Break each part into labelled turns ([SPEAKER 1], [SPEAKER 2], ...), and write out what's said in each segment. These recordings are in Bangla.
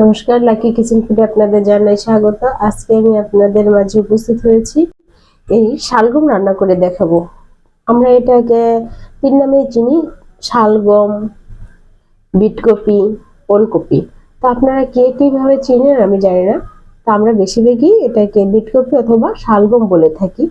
[SPEAKER 1] নমস্কার, লাকি কিচেন ফুডে আপনাদের জানাই স্বাগত। আজকে আমি আপনাদের মাঝে উপস্থিত হয়েছি। এই শালগম রান্না করে দেখাবো। আমরা এটাকে তিন নামে চিনি, শালগম, বিটকপি, ওলকপি। তো আপনারা কে কীভাবে চিনেন আমি জানি না। তো আমরা বেশিরভাগই এটাকে বিটকপি অথবা শালগম বলে থাকি।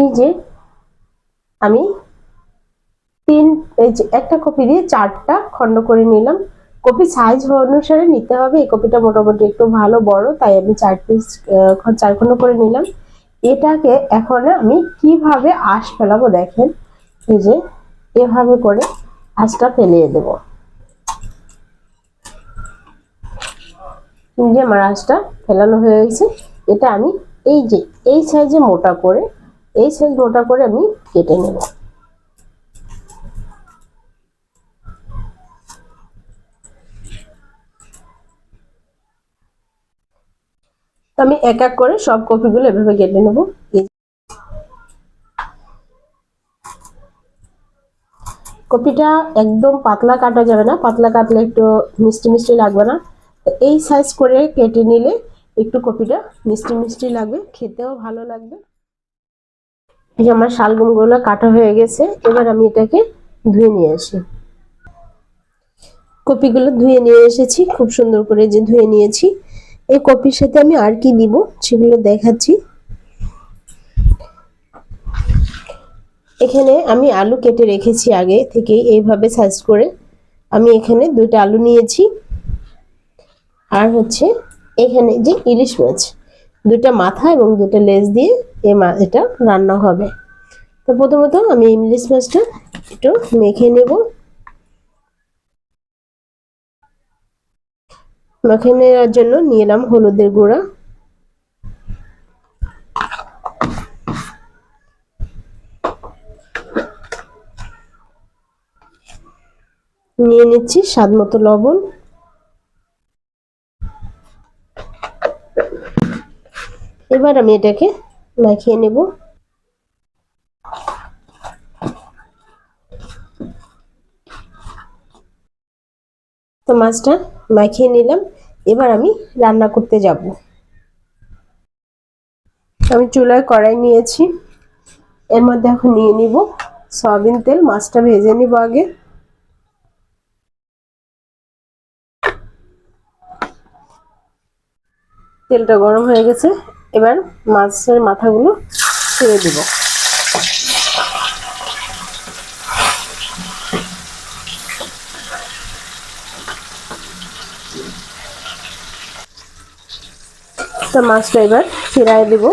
[SPEAKER 1] এই যে আমি তিন, এই যে একটা কপি দিয়ে চারটা খণ্ড করে নিলাম। কপি সাইজ অনুসারে নিতে হবে। এই কপিটা মোটামুটি একটু ভালো, বড়, তাই আমি চার পিস চার খণ্ড করে নিলাম। এটাকে এখন আমি কীভাবে আঁশ ফেলাবো দেখেন? এই যে এভাবে করে আঁশটা ফেলিয়ে দেব। যে আমার আঁশটা ফেলানো হয়ে গেছে। এটা আমি এই যে, এই সাইজে মোটা করে এই সাইজ মোটা করে আমি কেটে নেব। আমি এক এক করে সব কপিগুলো এভাবে কেটে নেব। কপিটা একদম পাতলা কাটা যাবে না, পাতলা কাটলে একটু মিষ্টি মিষ্টি লাগবে না। এই সাইজ করে কেটে নিলে একটু কপিটা মিষ্টি মিষ্টি লাগবে, খেতেও ভালো লাগবে। এই যে আমার শালগমগুলো কাটা হয়ে গেছে, এবার আমি এটাকে ধুয়ে নিয়ে আসি। কপিগুলো ধুয়ে নিয়ে এসেছি, খুব সুন্দর করে যে ধুয়ে নিয়েছি। এই কপির সাথে আমি আর কি দিব সেগুলো দেখাচ্ছি। এখানে আমি আলু কেটে রেখেছি আগে থেকে, এইভাবে সাইজ করে। আমি এখানে দুইটা আলু নিয়েছি। আর হচ্ছে এখানে যে ইলিশ মাছ দুটা মাথা এবং দুটা লেজ দিয়ে এ মা, এটা রান্না হবে। তো প্রথমত আমি ইলিশ মাছটা একটু মেখে নেব। মেখে নেওয়ার জন্য নিয়ে নিলাম হলুদের গুঁড়া। নিয়ে নিচ্ছি স্বাদ মতো লবণ। এবার আমি এটাকে মাখিয়ে নেব। তো মাছটা মাখিয়ে নিলাম। এবার আমি রান্না করতে যাব। আমি চুলায় কড়াই নিয়েছি। এর মধ্যে এখন নিয়ে নিব সয়াবিন তেল। মাছটা ভেজে নিব আগে। তেলটা গরম হয়ে গেছে। এবার মাছের মাথাগুলো ছেড়ে দিব। তো মাছটা এবার ফিরাই দিব।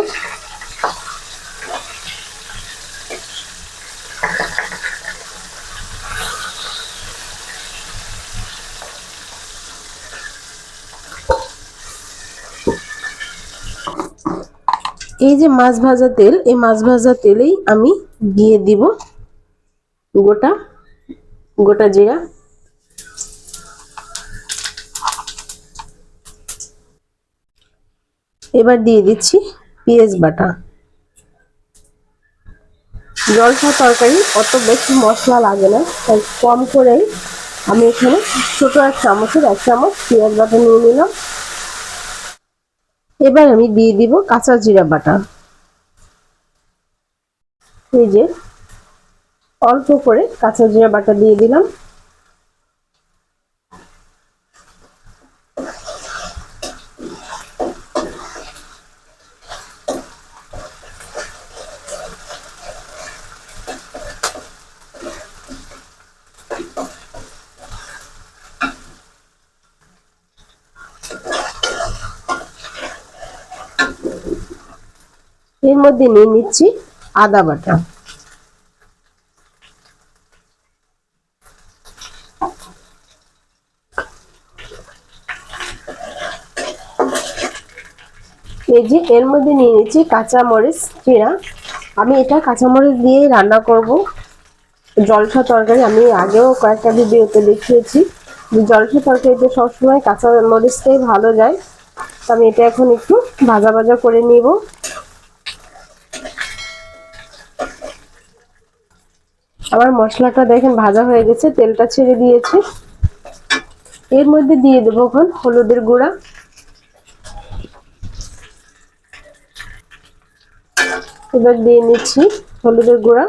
[SPEAKER 1] এই যে মাছ ভাজা তেল, এই মাছ ভাজা তেলেই আমি দিয়ে দিব গোটা গোটা জিরা। এবার দিয়ে দিচ্ছি পেঁয়াজ বাটা। জলসা তরকারি অত বেশি মশলা লাগে না, তাই কম করেই আমি এখানে ছোট এক চামচের এক চামচ পেঁয়াজ বাটা নিয়ে নিলাম। এবার আমি দিয়ে দিব কাঁচা জিরা বাটা। এই যে অল্প করে কাঁচা জিরা বাটা দিয়ে দিলাম। এর মধ্যে নিয়ে নিচ্ছি আদা বাটা। এই যে এর মধ্যে নিয়ে নিচ্ছি কাঁচামরিচ চিরা আমি এটা কাঁচামরিচ দিয়ে রান্না করব। জলসা তরকারি আমি আগেও কয়েকটা ভিডিওতে দেখিয়েছি যে জলসা তরকারিতে সবসময় কাঁচা মরিচটাই ভালো যায়। তো আমি এটা এখন একটু ভাজা ভাজা করে নিব। আমার মশলাটা দেখেন, ভাজা হয়ে গেছে, তেলটা ছেড়ে দিয়েছি। এর মধ্যে দিয়ে দেবো এখন হলুদের গুঁড়া। এবার দিয়ে নিচ্ছি হলুদের গুঁড়া।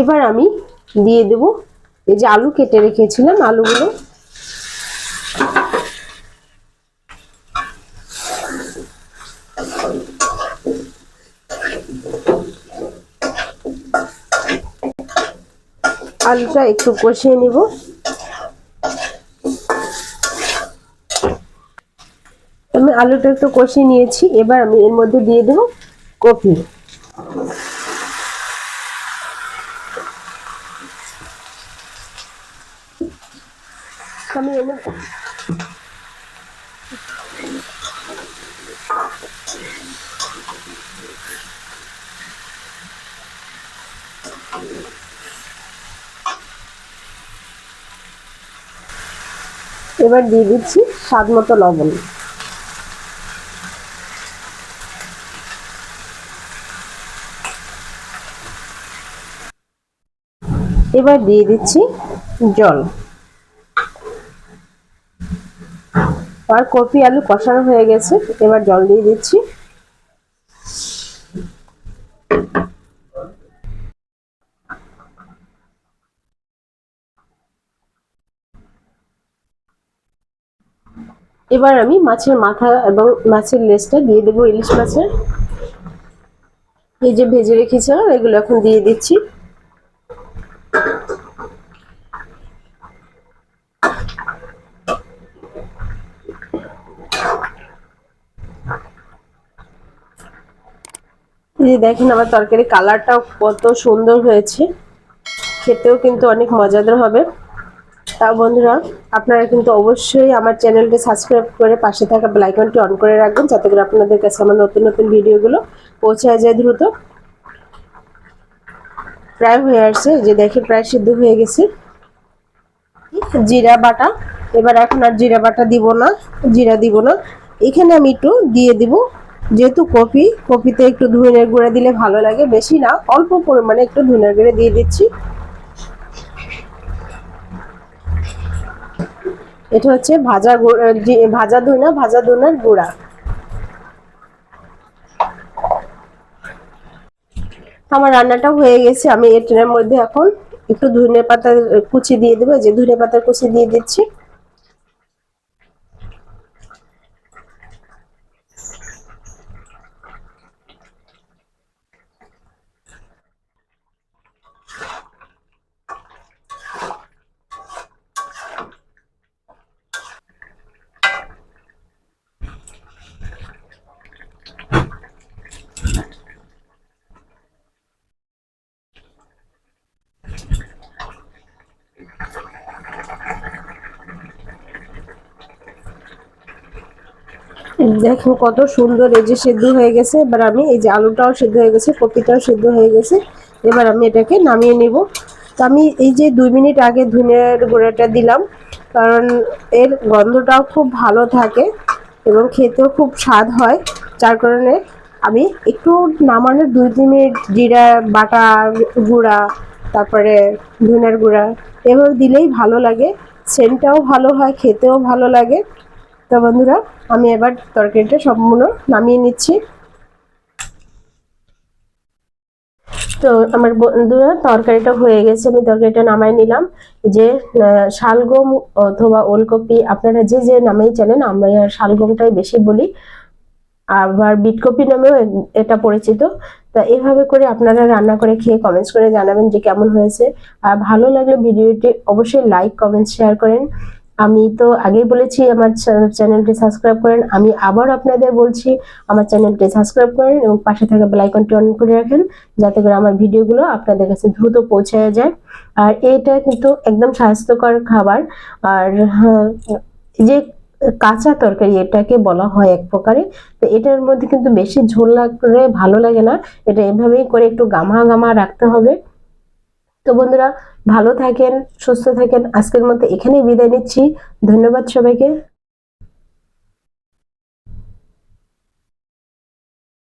[SPEAKER 1] এবার আমি দিয়ে দেব এই যে আলু কেটে রেখেছিলাম আলুগুলো। আলুটা একটু কষিয়ে নিব। আমি আলুটা একটু কষিয়ে নিয়েছি, এবার আমি এর মধ্যে দিয়ে দেবো কপি আমি এর মধ্যে এবার দিয়ে দিচ্ছি স্বাদ মতো লবণ। এবার দিয়ে দিচ্ছি জল। আর কপি আলু কষানো হয়ে গেছে। এবার জল দিয়ে দিচ্ছি। এবার আমি মাছের মাথা এবং মাছের লেজটা দিয়ে দেবো ইলিশ মাছের। এই যে ভেজে রেখেছিলাম, এগুলো এখন দিয়ে দিচ্ছি। এই যে দেখেন আমার তরকারি কালারটাও কত সুন্দর হয়েছে। খেতেও কিন্তু অনেক মজাদার হবে। তা বন্ধুরা, আপনারা কিন্তু অবশ্যই আমার চ্যানেলটি সাবস্ক্রাইব করে পাশে থাকা বেলাইকনটি অন করে রাখবেন, যাতে করে আপনাদের কাছে আমার নতুন নতুন ভিডিওগুলো পৌঁছায় যায় দ্রুত। প্রায় হয়ে আসছে যে দেখে প্রায় সিদ্ধ হয়ে গেছে। জিরা বাটা, এবার এখন আর জিরা বাটা দিব না, জিরা দিব না। এখানে আমি একটু দিয়ে দিব যেহেতু কপি কপিতে একটু ধনের গুঁড়া দিলে ভালো লাগে। বেশি না, অল্প পরিমাণে একটু ধনের গুঁড়া দিয়ে দিচ্ছি। এটা হচ্ছে ভাজা ভাজা ধনা, ভাজা ধনার গুঁড়া। আমার রান্নাটা হয়ে গেছে, আমি এটার মধ্যে এখন একটু ধনে পাতা কুচি দিয়ে দেবো। যে ধনে পাতা কুচি দিয়ে দিচ্ছি। দেখুন কত সুন্দর, এই যে সেদ্ধ হয়ে গেছে। এবার আমি এই যে আলুটাও সেদ্ধ হয়ে গেছে, কপিটাও সেদ্ধ হয়ে গেছে। এবার আমি এটাকে নামিয়ে নেব। তো আমি এই যে দুই মিনিট আগে ধুনের গুঁড়োটা দিলাম, কারণ এর গন্ধটাও খুব ভালো থাকে এবং খেতেও খুব স্বাদ হয়। যার কারণে আমি একটু নামানোর দুই, তিন মিনিট জিরা, বাটা, গুঁড়া, তারপরে ধনের গুঁড়া, এভাবে দিলেই ভালো লাগে। সেন্টটাও ভালো হয়, খেতেও ভালো লাগে। তো বন্ধুরা, আমি এবার তরকারিটা সম্পূর্ণ নামিয়ে নিচ্ছি। তো আমার বন্ধুরা, তরকারিটা হয়ে গেছে, আমি তরকারিটা নামাই নিলাম। যে শালগম অথবা ওলকপি, আপনারা যে যে নামেই জানেন আমরা শালগমটাই বেশি বলি। আবার বিটকপি নামেও এটা পরিচিত। তা এভাবে করে আপনারা রান্না করে খেয়ে কমেন্টস করে জানাবেন যে কেমন হয়েছে। আর ভালো লাগলে ভিডিওটি অবশ্যই লাইক কমেন্ট শেয়ার করেন। আমি তো আগেই বলেছি আমার চ্যানেলটি সাবস্ক্রাইব করেন। আমি আবার আপনাদের বলছি আমার চ্যানেলটি সাবস্ক্রাইব করেন এবং পাশে থাকা বেল আইকনটি অন করে রাখেন যাতে করে আমার ভিডিওগুলো আপনাদের কাছে দ্রুত পৌঁছে যায়। আর এটা কিন্তু একদম স্বাস্থ্যকর খাবার। আর হ্যাঁ, যে কাঁচা তরকারি এটাকে বলা হয় এক প্রকারে তো এটার মধ্যে কিন্তু বেশি ঝোল লাগলে ভালো লাগে না। এটা এভাবেই করে একটু গামা গামা রাখতে হবে। তো বন্ধুরা ভালো থাকেন সুস্থ থাকেন। আজকের মতো এখানেই বিদায় নিচ্ছি। ধন্যবাদ সবাইকে।